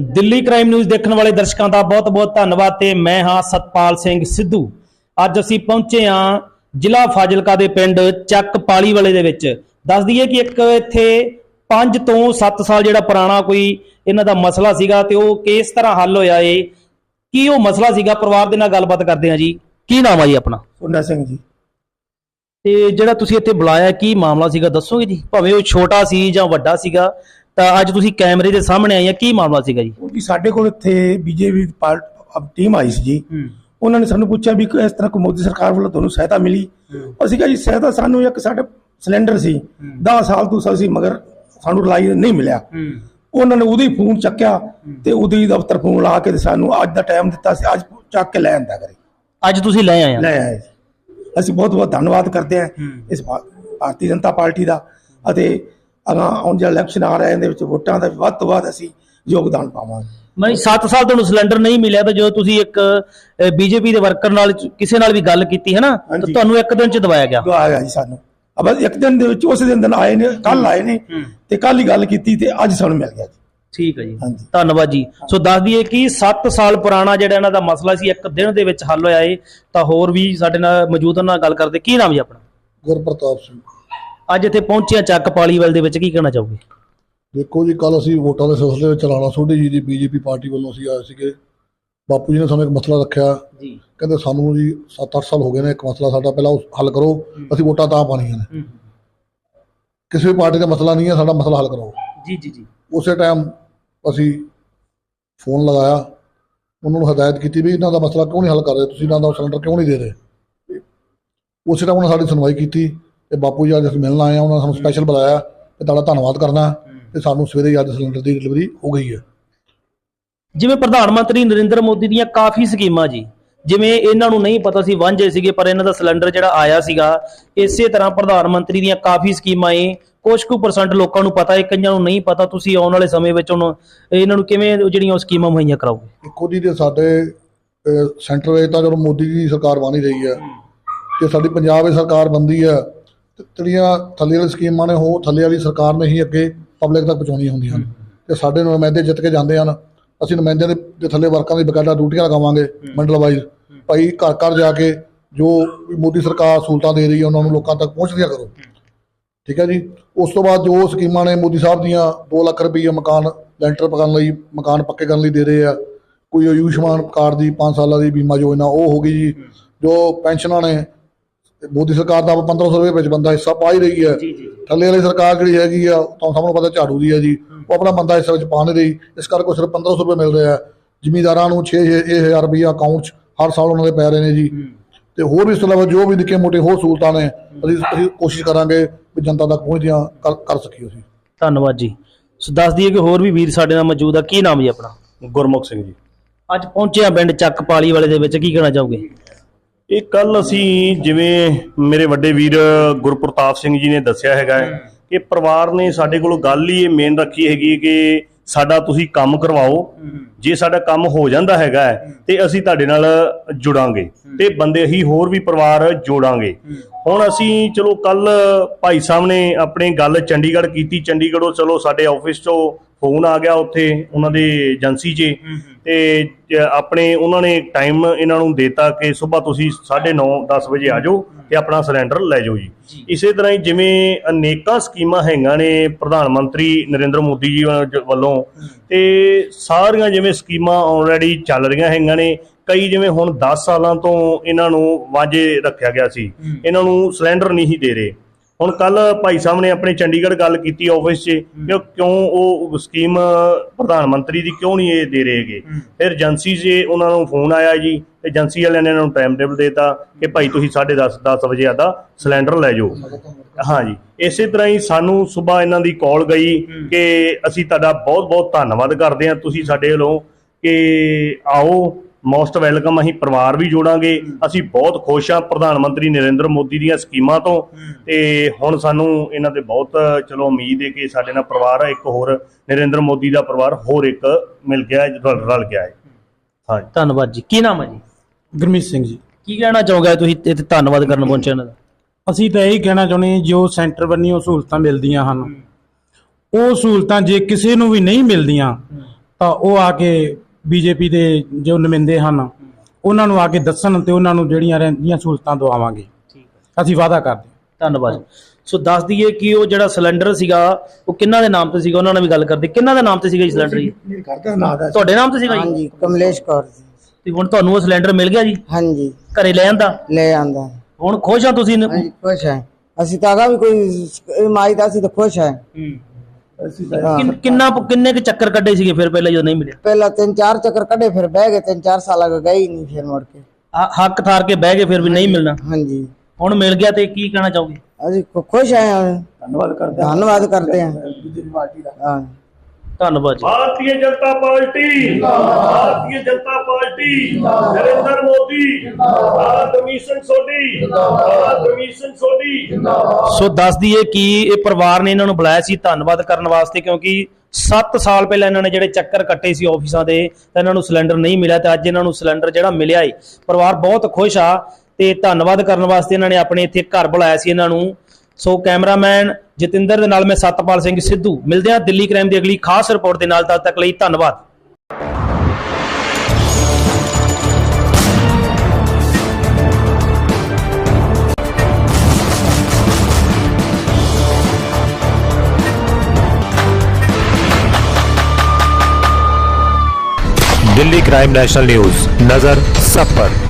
Delhi crime news ਦੇਖਣ ਵਾਲੇ ਦਰਸ਼ਕਾਂ ਦਾ ਬਹੁਤ-ਬਹੁਤ ਧੰਨਵਾਦ ਤੇ ਮੈਂ ਹਾਂ ਸਤਪਾਲ ਸਿੰਘ ਸਿੱਧੂ। ਅੱਜ ਅਸੀਂ ਪਹੁੰਚੇ ਹਾਂ ਜ਼ਿਲ੍ਹਾ ਫਾਜ਼ਿਲਕਾ ਦੇ ਪਿੰਡ ਚੱਕ ਪਾਲੀ ਵਾਲੇ ਦੇ ਵਿੱਚ। ਦੱਸ ਦਈਏ ਕਿ ਇੱਕ ਇੱਥੇ 5 ਤੋਂ 7 ਸਾਲ ਜਿਹੜਾ ਪੁਰਾਣਾ ਕੋਈ ਇਹਨਾਂ ਦਾ ਮਸਲਾ ਸੀਗਾ ਤੇ ਉਹ ਕਿਸ ਤਰ੍ਹਾਂ ਹੱਲ ਹੋਇਆ ਏ ਕੀ ਉਹ ਮਸਲਾ ਸੀਗਾ? ਪਰਿਵਾਰ ਦੇ ਨਾਲ ਗੱਲਬਾਤ ਕਰਦੇ ਹਾਂ ਜੀ। ਕੀ ਨਾਮ ਆ ਜੀ ਆਪਣਾ? ਸੁੰਨਾ ਸਿੰਘ ਜੀ। ਤੇ ਜਿਹੜਾ ਤੁਸੀਂ ਇੱਥੇ ਬੁਲਾਇਆ ਕੀ ਮਾਮਲਾ ਸੀਗਾ? ਦੱਸੋਗੇ ਜੀ? ਭਾਵੇਂ ਉਹ ਛੋਟਾ ਸੀ ਜਾਂ ਵੱਡਾ ਸੀਗਾ ਤਾਂ ਅੱਜ ਤੁਸੀਂ ਕੈਮਰੇ ਦੇ ਸਾਹਮਣੇ ਆਏ ਆ ਕੀ ਮਾਮਲਾ ਸੀਗਾ ਜੀ? ਕਿਉਂਕਿ ਸਾਡੇ ਕੋਲ ਇੱਥੇ ਬੀਜੇਪੀ ਪਾਰਟ ਟੀਮ ਆਈ ਸੀ ਜੀ। ਉਹਨਾਂ ਨੇ ਸਾਨੂੰ ਪੁੱਛਿਆ ਵੀ ਇਸ ਤਰ੍ਹਾਂ ਕੋਈ ਮੋਦੀ ਸਰਕਾਰ ਵੱਲੋਂ ਤੁਹਾਨੂੰ ਸਹਾਇਤਾ ਮਿਲੀ? ਅਸੀਂ ਕਿਹਾ ਜੀ ਸਹਾਇਤਾ ਸਾਨੂੰ ਇੱਕ ਸਾਡੇ ਸਿਲੰਡਰ ਸੀ 10 ਸਾਲ ਤੋਂ ਅਸੀਂ ਮਗਰ ਸਾਨੂੰ ਰਿਲਾਈ ਨਹੀਂ ਮਿਲਿਆ। ਉਹਨਾਂ ਨੇ ਉਹਦੀ ਫੋਨ ਚੱਕਿਆ ਤੇ ਉਹਦੀ ਦਫ਼ਤਰ ਫੋਨ ਲਾ ਕੇ ਸਾਨੂੰ ਅੱਜ ਦਾ ਟਾਈਮ ਦਿੱਤਾ ਸੀ ਅੱਜ ਚੱਕ ਕੇ ਲੈ ਆਂਦਾ ਕਰੇ ਅੱਜ ਤੁਸੀਂ ਲੈ ਆਏ ਆ? ਲੈ ਆਏ ਜੀ। ਅਸੀਂ ਬਹੁਤ ਬਹੁਤ ਧੰਨਵਾਦ ਕਰਦੇ ਹਾਂ ਇਸ ਭਾਰਤੀ ਜਨਤਾ ਪਾਰਟੀ ਦਾ ਅਤੇ ਅਗਾਂ ਆਉਣ ਜਿਹੜਾ ਇਲੈਕਸ਼ਨ ਆ ਰਿਹਾ ਇਹਦੇ ਵਿੱਚ ਵੋਟਾਂ ਦਾ ਵੱਧ ਤੋਂ ਵੱਧ ਅਸੀਂ ਯੋਗਦਾਨ ਪਾਵਾਂਗੇ। ਮੈਂ 7 ਸਾਲ ਤੁਹਾਨੂੰ ਸਿਲੰਡਰ ਨਹੀਂ ਮਿਲਿਆ ਤਾਂ ਜਦੋਂ ਤੁਸੀਂ ਇੱਕ ਬੀਜੇਪੀ ਦੇ ਵਰਕਰ ਨਾਲ ਕਿਸੇ ਨਾਲ ਵੀ ਗੱਲ ਕੀਤੀ ਹੈ ਨਾ ਤਾਂ। ਤੁਹਾਨੂੰ ਇੱਕ ਦਿਨ ਚ ਦਵਾਇਆ ਗਿਆ। ਆ ਗਿਆ ਜੀ ਸਾਨੂੰ। ਅਬ ਇੱਕ ਦਿਨ ਦੇ ਵਿੱਚ ਉਸੇ ਦਿਨ ਦਿਨ ਆਏ ਨੇ ਕੱਲ ਆਏ ਨੇ ਤੇ ਕੱਲ ਹੀ ਗੱਲ ਕੀਤੀ ਤੇ ਅੱਜ ਸਾਨੂੰ ਮਿਲ ਗਿਆ ਜੀ। ਠੀਕ ਹੈ ਜੀ। ਧੰਨਵਾਦ ਜੀ। ਸੋ ਦੱਸ ਦਈਏ ਕਿ 7 ਸਾਲ ਪੁਰਾਣਾ ਜਿਹੜਾ ਇਹਨਾਂ ਦਾ ਮਸਲਾ ਸੀ ਇੱਕ ਦਿਨ ਦੇ ਵਿੱਚ ਹੱਲ ਹੋਇਆ ਏ ਤਾਂ ਹੋਰ ਵੀ ਸਾਡੇ ਨਾਲ ਮੌਜੂਦ ਉਹਨਾਂ ਨਾਲ ਗੱਲ ਕਰਦੇ। ਕੀ ਨਾਮ ਜੀ ਆਪਣਾ? ਗੁਰਪ੍ਰਤਾਪ ਸਿੰਘ। ਅੱਜ ਇੱਥੇ ਪਹੁੰਚੇ ਆ ਚੱਕ ਪਾਲੀਵਾਲ ਦੇ ਵਿੱਚ ਕੀ ਕਹਿਣਾ ਚਾਹੋਗੇ? ਦੇਖੋ ਜੀ ਕੱਲ ਅਸੀਂ ਵੋਟਾਂ ਦੇ ਸਿਲਸਿਲੇ ਵਿੱਚ ਰਾਣਾ ਸੋਢੀ ਜੀ ਦੀ ਬੀਜੇਪੀ ਪਾਰਟੀ ਵੱਲੋਂ ਅਸੀਂ ਆਏ ਸੀਗੇ। ਬਾਪੂ ਜੀ ਨੇ ਸਾਨੂੰ ਇੱਕ ਮਸਲਾ ਰੱਖਿਆ। ਜੀ। ਕਹਿੰਦੇ ਸਾਨੂੰ ਜੀ 7-8 ਸਾਲ ਹੋ ਗਏ ਨੇ ਇੱਕ ਮਸਲਾ ਸਾਡਾ ਪਹਿਲਾਂ ਉਹ ਹੱਲ ਕਰੋ ਅਸੀਂ ਵੋਟਾਂ ਤਾਂ ਪਾਣੀਆਂ ਨੇ। ਕਿਸੇ ਵੀ ਪਾਰਟੀ ਦਾ ਮਸਲਾ ਨਹੀਂ ਹੈ ਸਾਡਾ ਮਸਲਾ ਹੱਲ ਕਰੋ। ਜੀ ਜੀ ਜੀ। ਉਸੇ ਟਾਈਮ ਅਸੀਂ ਫੋਨ ਲਗਾਇਆ। ਉਹਨਾਂ ਨੂੰ ਹਦਾਇਤ ਕੀਤੀ ਵੀ ਇਹਨਾਂ ਦਾ ਮਸਲਾ ਕਿਉਂ ਨਹੀਂ ਹੱਲ ਕਰ ਰਹੇ? ਤੁਸੀਂ ਇਹਨਾਂ ਦਾ ਸਿਲੰਡਰ ਕਿਉਂ ਨਹੀਂ ਦੇ ਰਹੇ? ਉਸੇ ਟਾਈਮ ਉਹਨਾਂ ਸਾਡੀ ਸੁਣਵਾਈ ਕੀਤੀ। ਤੇ ਬਾਪੂ ਜੀ ਅੱਜ ਅਸੀਂ ਮਿਲਣ ਆਏ ਆ ਉਹਨਾਂ ਨੇ ਸਾਨੂੰ ਸਪੈਸ਼ਲ ਬੁਲਾਇਆ ਤੇ ਤੁਹਾਡਾ ਧੰਨਵਾਦ ਕਰਨਾ ਤੇ ਸਾਨੂੰ ਸਵੇਰੇ ਹੀ ਅੱਜ ਸਿਲੰਡਰ ਦੀ ਡਿਲੀਵਰੀ ਹੋ ਗਈ ਹੈ। ਜਿਵੇਂ ਪ੍ਰਧਾਨ ਮੰਤਰੀ ਨਰਿੰਦਰ ਮੋਦੀ ਦੀਆਂ ਕਾਫੀ ਸਕੀਮਾਂ ਜੀ ਜਿਵੇਂ ਇਹਨਾਂ ਨੂੰ ਨਹੀਂ ਪਤਾ ਸੀ ਵਾਂਝੇ ਸੀਗੇ ਪਰ ਇਹਨਾਂ ਦਾ ਸਿਲੰਡਰ ਜਿਹੜਾ ਆਇਆ ਸੀਗਾ ਇਸੇ ਤਰ੍ਹਾਂ ਪ੍ਰਧਾਨ ਮੰਤਰੀ ਦੀਆਂ ਕਾਫੀ ਸਕੀਮਾਂ ਏ। ਕੁਝ ਕੁ ਪਰਸੈਂਟ ਲੋਕਾਂ ਨੂੰ ਪਤਾ ਏ ਕਈਆਂ ਨੂੰ ਨਹੀਂ ਪਤਾ ਤੁਸੀਂ ਆਉਣ ਵਾਲੇ ਸਮੇਂ ਵਿੱਚ ਹੁਣ ਇਹਨਾਂ ਨੂੰ ਕਿਵੇਂ ਉਹ ਜਿਹੜੀਆਂ ਉਹ ਸਕੀਮਾਂ ਮੁਹੱਈਆ ਕਰਾਓਗੇ? ਇੱਕੋ ਜੀ ਦੇ ਸਾਡੇ ਸੈਂਟਰ ਵਿੱਚ ਤਾਂ ਜਦੋਂ ਮੋਦੀ ਜੀ ਸਰਕਾਰ ਬਣੀ ਰਹੀ ਹੈ। ਤੇ ਸਾਡੀ ਪੰਜਾਬ ਵਿੱਚ ਸਰਕਾਰ ਬੰਦੀ ਹੈ ਜਿਹੜੀਆਂ ਥੱਲੇ ਵਾਲੀ ਸਕੀਮਾਂ ਨੇ ਉਹ ਥੱਲੇ ਵਾਲੀ ਸਰਕਾਰ ਨੇ ਹੀ ਅੱਗੇ ਪਬਲਿਕ ਤੱਕ ਪਹੁੰਚਾਉਣੀਆਂ ਹੁੰਦੀਆਂ ਹਨ ਤੇ ਸਾਡੇ ਨੁਮਾਇੰਦੇ ਜਿੱਤ ਕੇ ਜਾਂਦੇ ਹਨ। ਅਸੀਂ ਨੁਮਾਇੰਦਿਆਂ ਦੇ ਥੱਲੇ ਵਰਕਾਂ ਦੀ ਬਕਾਇਦਾ ਡਿਊਟੀਆਂ ਲਗਾਵਾਂਗੇ ਮੰਡਲ ਵਾਈਜ਼। ਭਾਈ ਘਰ ਘਰ ਜਾ ਕੇ ਜੋ ਮੋਦੀ ਸਰਕਾਰ ਸਹੂਲਤਾਂ ਦੇ ਰਹੀ ਹੈ ਉਹਨਾਂ ਨੂੰ ਲੋਕਾਂ ਤੱਕ ਪਹੁੰਚਦੀਆਂ ਕਰੋ। ਠੀਕ ਹੈ ਜੀ? ਉਸ ਤੋਂ ਬਾਅਦ ਜੋ ਸਕੀਮਾਂ ਨੇ ਮੋਦੀ ਸਾਹਿਬ ਦੀਆਂ 2 ਲੱਖ ਰੁਪਏ ਮਕਾਨ ਲੈਂਟਰ ਪਕਾਉਣ ਲਈ ਮਕਾਨ ਪੱਕੇ ਕਰਨ ਲਈ ਦੇ ਰਹੇ ਆ। ਕੋਈ ਆਯੁਸ਼ਮਾਨ ਕਾਰਡ ਦੀ 5 ਸਾਲਾਂ ਦੀ ਬੀਮਾ ਯੋਜਨਾ ਉਹ ਹੋ ਗਈ ਜੀ। ਜੋ ਪੈਨਸ਼ਨਾਂ ਨੇ ਤੇ ਮੋਦੀ ਸਰਕਾਰ ਦਾ 1500 ਰੁਪਏ ਵਿੱਚ ਬੰਦਾ ਹਿੱਸਾ ਪਾ ਹੀ ਰਹੀ ਹੈ। ਥੱਲੇ ਵਾਲੀ ਸਰਕਾਰ ਜਿਹੜੀ ਹੈਗੀ ਆ ਤਾਂ ਸਭ ਨੂੰ ਪਤਾ ਝਾੜੂ ਦੀ ਹੈ ਜੀ। ਉਹ ਆਪਣਾ ਬੰਦਾ ਹਿੱਸਾ ਵਿੱਚ ਪਾ ਨਹੀਂ ਰਹੀ ਇਸ ਕਰਕੇ ਸਿਰਫ 1500 ਰੁਪਏ ਮਿਲ ਰਿਹਾ ਜ਼ਿਮੀਦਾਰਾਂ ਨੂੰ 6000 ਰੁਪਏ ਅਕਾਊਂਟ 'ਚ ਹਰ ਸਾਲ ਉਹਨਾਂ ਦੇ ਪੈ ਰਹੇ ਨੇ ਜੀ। ਤੇ ਹੋਰ ਵੀ ਇਸ ਤੋਂ ਇਲਾਵਾ ਜੋ ਵੀ ਨਿੱਕੇ ਮੋਟੇ ਹੋਰ ਸਹੂਲਤਾਂ ਨੇ ਅਸੀਂ ਅਸੀਂ ਕੋਸ਼ਿਸ਼ ਕਰਾਂਗੇ ਵੀ ਜਨਤਾ ਤੱਕ ਪਹੁੰਚਦੀਆਂ ਕਰ ਕਰ ਸਕੀਏ ਅਸੀਂ। ਧੰਨਵਾਦ ਜੀ। ਸੋ ਦੱਸ ਦਈਏ ਕਿ ਹੋਰ ਵੀ ਵੀਰ ਸਾਡੇ ਨਾਲ ਮੌਜੂਦ ਆ। ਕੀ ਨਾਮ ਜੀ ਆਪਣਾ? ਗੁਰਮੁਖ ਸਿੰਘ ਜੀ। ਅੱਜ ਪਹੁੰਚੇ ਆ ਪਿੰਡ ਚੱਕ ਪਾਲੀ ਵਾਲੇ ਦੇ ਵਿੱਚ ਕੀ ਕਹਿਣਾ ਚਾਹੋਗੇ? ਇਹ ਕੱਲ ਅਸੀਂ ਜਿਵੇਂ ਮੇਰੇ ਵੱਡੇ ਵੀਰ ਗੁਰਪ੍ਰਤਾਪ ਸਿੰਘ ਜੀ ਨੇ ਦੱਸਿਆ ਹੈਗਾ ਕਿ ਪਰਿਵਾਰ ਨੇ ਸਾਡੇ ਕੋਲ ਗੱਲ ਹੀ ਇਹ ਮੇਨ ਰੱਖੀ ਹੈਗੀ ਕਿ ਸਾਡਾ ਤੁਸੀਂ ਕੰਮ ਕਰਵਾਓ ਜੇ ਸਾਡਾ ਕੰਮ ਹੋ ਜਾਂਦਾ ਹੈਗਾ ਤੇ ਅਸੀਂ ਤੁਹਾਡੇ ਨਾਲ ਜੁੜਾਂਗੇ ਤੇ ਬੰਦੇ ਹੀ ਹੋਰ ਵੀ ਪਰਿਵਾਰ ਜੋੜਾਂਗੇ। ਹੁਣ ਅਸੀਂ ਚਲੋ ਕੱਲ ਭਾਈ ਸਾਹਿਬ ਨੇ ਆਪਣੀ ਗੱਲ ਚੰਡੀਗੜ੍ਹ ਕੀਤੀ ਚੰਡੀਗੜ੍ਹੋਂ ਚਲੋ ਸਾਡੇ ਆਫਿਸ ਤੋਂ ਫੋਨ ਆ ਗਿਆ ਉੱਥੇ ਉਹਨਾਂ ਦੇ ਏਜੰਸੀ 'ਚ। ਤੇ ਆਪਣੇ ਉਹਨਾਂ ਨੇ ਟਾਈਮ ਇਹਨਾਂ ਨੂੰ ਦਿੱਤਾ ਕਿ ਸਵੇਰ ਤੁਸੀਂ 9:30 10 ਵਜੇ ਆ ਜਾਓ ਤੇ ਆਪਣਾ ਸਿਲੰਡਰ ਲੈ ਜਾਓ ਜੀ। ਇਸੇ ਤਰ੍ਹਾਂ ਹੀ ਜਿਵੇਂ ਅਨੇਕਾਂ ਸਕੀਮਾਂ ਹੈਗੀਆਂ ਨੇ ਪ੍ਰਧਾਨ ਮੰਤਰੀ ਨਰਿੰਦਰ ਮੋਦੀ ਜੀ ਵੱਲੋਂ ਤੇ ਸਾਰੀਆਂ ਜਿਵੇਂ ਸਕੀਮਾਂ ਆਲਰੇਡੀ ਚੱਲ ਰਹੀਆਂ ਹੈਗੀਆਂ ਨੇ। ਕਈ ਜਿਵੇਂ ਹੁਣ 10 ਸਾਲਾਂ ਤੋਂ ਇਹਨਾਂ ਨੂੰ ਵਾਂਝੇ ਰੱਖਿਆ ਗਿਆ ਸੀ। ਇਹਨਾਂ ਨੂੰ ਸਿਲੰਡਰ ਨਹੀਂ ਦੇ ਰਹੇ। ਹੁਣ ਕੱਲ ਭਾਈ ਸਾਹਿਬ ਨੇ ਆਪਣੇ ਚੰਡੀਗੜ੍ਹ ਗੱਲ ਕੀਤੀ ਆਫਿਸ 'ਚ ਕਿ ਉਹ ਕਿਉਂ ਉਹ ਸਕੀਮ ਪ੍ਰਧਾਨ ਮੰਤਰੀ ਦੀ ਕਿਉਂ ਨਹੀਂ ਇਹ ਦੇ ਰਹੇਗੇ ਫਿਰ ਏਜੰਸੀ 'ਚ ਉਹਨਾਂ ਨੂੰ ਫੋਨ ਆਇਆ ਜੀ ਏਜੰਸੀ ਵਾਲਿਆਂ ਨੇ ਇਹਨਾਂ ਨੂੰ ਟਾਈਮ ਟੇਬਲ ਦੇਤਾ ਕਿ ਭਾਈ ਤੁਸੀਂ 10:30 10 ਵਜੇ ਆਦਾ ਸਿਲੰਡਰ ਲੈ ਜਾਓ। ਹਾਂਜੀ ਇਸੇ ਤਰ੍ਹਾਂ ਹੀ ਸਾਨੂੰ ਸਵੇਰ ਇਹਨਾਂ ਦੀ ਕਾਲ ਗਈ ਕਿ ਅਸੀਂ ਤੁਹਾਡਾ ਬਹੁਤ ਬਹੁਤ ਧੰਨਵਾਦ ਕਰਦੇ ਹਾਂ। ਤੁਸੀਂ ਸਾਡੇ ਵੱਲੋਂ ਕਿ ਆਓ ਮੋਸਟ ਵੈਲਕਮ ਅਸੀਂ ਪਰਿਵਾਰ ਵੀ ਜੋੜਾਂਗੇ। ਅਸੀਂ ਬਹੁਤ ਖੁਸ਼ ਹਾਂ ਪ੍ਰਧਾਨ ਮੰਤਰੀ ਨਰਿੰਦਰ ਮੋਦੀ ਦੀਆਂ ਸਕੀਮਾਂ ਤੋਂ। ਤੇ ਹੁਣ ਸਾਨੂੰ ਇਹਨਾਂ ਤੇ ਬਹੁਤ ਚਲੋ ਉਮੀਦ ਹੈ ਕਿ ਸਾਡੇ ਨਾਲ ਪਰਿਵਾਰ ਇੱਕ ਹੋਰ ਨਰਿੰਦਰ ਮੋਦੀ ਦਾ ਪਰਿਵਾਰ ਹੋਰ ਇੱਕ ਮਿਲ ਗਿਆ ਹੈ, ਰਲ ਰਲ ਗਿਆ ਹੈ। ਹਾਂਜੀ ਧੰਨਵਾਦ ਜੀ। ਕੀ ਨਾਮ ਹੈ ਜੀ? ਗੁਰਮੀਤ ਸਿੰਘ ਜੀ। ਕੀ ਕਹਿਣਾ ਚਾਹੋਗੇ ਤੁਸੀਂ ਇੱਥੇ ਧੰਨਵਾਦ ਕਰਨ ਪਹੁੰਚੇ ਇਹਨਾਂ ਦਾ? ਅਸੀਂ ਤਾਂ ਇਹੀ ਕਹਿਣਾ ਚਾਹੁੰਦੇ ਹਾਂ ਜੋ ਸੈਂਟਰ ਵੱਲੋਂ ਸਹੂਲਤਾਂ ਮਿਲਦੀਆਂ ਹਨ ਉਹ ਸਹੂਲਤਾਂ ਜੇ ਕਿਸੇ ਨੂੰ ਵੀ ਨਹੀਂ ਮਿਲਦੀਆਂ ਤਾਂ ਉਹ ਆ ਕੇ ਬੀਜੇਪੀ ਦੇ ਜੋ ਨੁਮਾਇੰਦੇ ਹਨ ਉਹਨਾਂ ਨੂੰ ਆ ਕੇ ਦੱਸਣ ਤੇ ਉਹਨਾਂ ਨੂੰ ਜਿਹੜੀਆਂ ਰਹਿੰਦੀਆਂ ਸਹੂਲਤਾਂ ਦਵਾਵਾਂਗੇ ਅਸੀਂ ਵਾਅਦਾ ਕਰਦੇ ਹਾਂ। ਧੰਨਵਾਦ ਸੋ ਦੱਸ ਦਈਏ ਕਿ ਉਹ ਜਿਹੜਾ ਸਿਲੰਡਰ ਸੀਗਾ ਉਹ ਕਿੰਨਾਂ ਦੇ ਨਾਮ ਤੇ ਸੀਗਾ? ਉਹਨਾਂ ਨਾਲ ਵੀ ਗੱਲ ਕਰਦੇ। ਕਿੰਨਾਂ ਦੇ ਨਾਮ ਤੇ ਸੀਗਾ ਜੀ ਸਿਲੰਡਰ ਜੀ? ਮੇਰੇ ਘਰ ਦਾ ਨਾਂ ਦਾ ਤੁਹਾਡੇ ਨਾਮ ਤੇ ਸੀਗਾ ਜੀ? ਹਾਂਜੀ ਕਮਲੇਸ਼ ਕੌਰ ਜੀ। ਤੇ ਹੁਣ ਤੁਹਾਨੂੰ ਉਹ ਸਿਲੰਡਰ ਮਿਲ ਗਿਆ ਜੀ? ਹਾਂਜੀ। ਘਰੇ ਲੈ ਆਂਦਾ? ਲੈ ਆਂਦਾ। ਹੁਣ ਖੁਸ਼ ਆ ਤੁਸੀਂ ਹਾਂਜੀ ਖੁਸ਼ ਹੈ। ਅਸੀਂ ਤਾਂ ਅਗਾ ਵੀ ਕੋਈ ਇਮਾਈ ਦਾ ਅਸੀਂ ਤਾਂ ਖੁਸ਼ ਹੈ। ਅਸੀਂ ਤਾਂ ਹਾਂ। ਕਿੰਨ- ਕਿੰਨਾ ਕਿੰਨੇ ਕੁ ਚੱਕਰ ਕੱਢੇ ਸੀਗੇ ਫਿਰ ਪਹਿਲਾਂ ਜਦੋਂ ਨਹੀਂ ਮਿਲਿਆ? ਪਹਿਲਾਂ ਤਿੰਨ ਚਾਰ ਚੱਕਰ ਕੱਢੇ ਫਿਰ ਬਹਿ ਗਏ ਤਿੰਨ ਚਾਰ ਸਾਲ ਅਗਾ ਗਏ ਹੀ ਨਹੀਂ ਫਿਰ ਮੁੜ ਕੇ। ਹ- ਹੱਕ ਥਾਰ ਕੇ ਬਹਿ ਗਏ ਫਿਰ ਵੀ ਨਹੀਂ ਮਿਲਣਾ? ਹਾਂਜੀ। ਹੁਣ ਮਿਲ ਗਿਆ ਤੇ ਕੀ ਕਹਿਣਾ ਚਾਹੋਗੇ? ਅਸੀਂ ਖੁ- ਖੁਸ਼ ਹੈ। ਧੰਨਵਾਦ ਕਰਦੇ ਹਾਂ। ਧੰਨਵਾਦ ਕਰਦੇ ਹਾਂ। ਬੀਜੇਪੀ ਪਾਰਟੀ ਦਾ। ਹਾਂ। ਧੰਨਵਾਦ ਜੀ। ਭਾਰਤੀ ਜਨਤਾ ਪਾਰਟੀ ਭਾਰਤੀ ਜਨਤਾ ਪਾਰਟੀ ਨਰਿੰਦਰ ਮੋਦੀ ਆਹ ਕਮਿਸ਼ਨ ਸੋਢੀ ਆਹ ਕਮਿਸ਼ਨ ਸੋਢੀ। ਸੋ ਦੱਸ ਦਈਏ ਕਿ ਇਹ ਪਰਿਵਾਰ ਨੇ ਇਹਨਾਂ ਨੂੰ ਬੁਲਾਇਆ ਸੀ ਧੰਨਵਾਦ ਕਰਨ ਵਾਸਤੇ ਕਿਉਂਕਿ 7 ਸਾਲ ਪਹਿਲਾਂ ਇਹਨਾਂ ਨੇ ਜਿਹੜੇ ਚੱਕਰ ਕੱਟੇ ਸੀ ਆਫਿਸਾਂ ਦੇ ਤਾਂ ਇਹਨਾਂ ਨੂੰ ਸਿਲੰਡਰ ਨਹੀਂ ਮਿਲਿਆ ਤੇ ਅੱਜ ਇਹਨਾਂ ਨੂੰ ਸਿਲੰਡਰ ਜਿਹੜਾ ਮਿਲਿਆ ਏ। ਪਰਿਵਾਰ ਬਹੁਤ ਖੁਸ਼ ਆ ਤੇ ਧੰਨਵਾਦ ਕਰਨ ਵਾਸਤੇ ਇਹਨਾਂ ਨੇ ਆਪਣੇ ਇੱਥੇ ਘਰ ਬੁਲਾਇਆ ਸੀ ਇਹਨਾਂ ਨੂੰ। ਸੋ ਕੈਮਰਾਮੈਨ ਜਤਿੰਦਰ ਦੇ ਨਾਲ ਮੈਂ ਸਤਪਾਲ ਸਿੰਘ ਸਿੱਧੂ ਮਿਲਦੇ ਹਾਂ ਦਿੱਲੀ ਕ੍ਰਾਈਮ ਦੀ ਅਗਲੀ ਖਾਸ ਰਿਪੋਰਟ ਦੇ ਨਾਲ ਤਦ ਤੱਕ ਲਈ ਧੰਨਵਾਦ दिल्ली क्राइम नेशनल न्यूज नजर सब पर